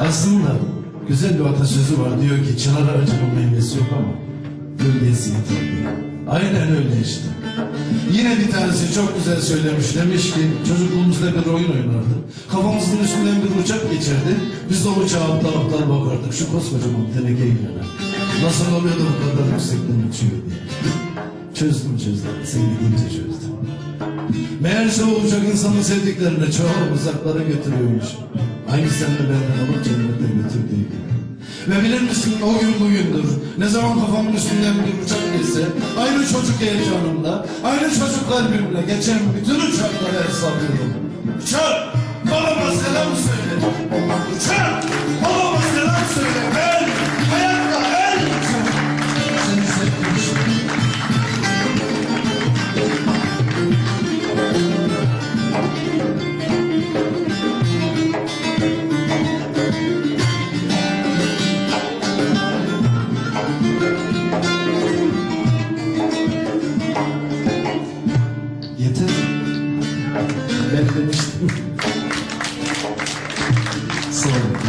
Aslında güzel bir atasözü var diyor ki çınar ağacının meyvesi yok ama gölgesi yeter diyor. Aynen öyle işte. Yine bir tanesi çok güzel söylemiş. Demiş ki çocukluğumuzda bir oyun oynardık. Kafamızın üstünden bir uçak geçerdi. Biz de uçağa aptal aptal bakardık. Şu koskocaman teneke inene. Nasıl oluyor da bu kadar yüksekten uçuyor diye. Çözdüm çözdüm. Sen gidince çözdüm. Meğerse o uçak insanın sevdiklerine çok uzaklara götürüyormuş. Aynı senle benden alıp cennete götürdüğü gibi. Ve bilir misin o gün bugündür. Ne zaman kafamın üstünden bir uçak geçse, aynı çocuk heyecanımda, aynı çocuklar birbirine geçen bütün uçaklara el sallıyorum. Uçak, method. so,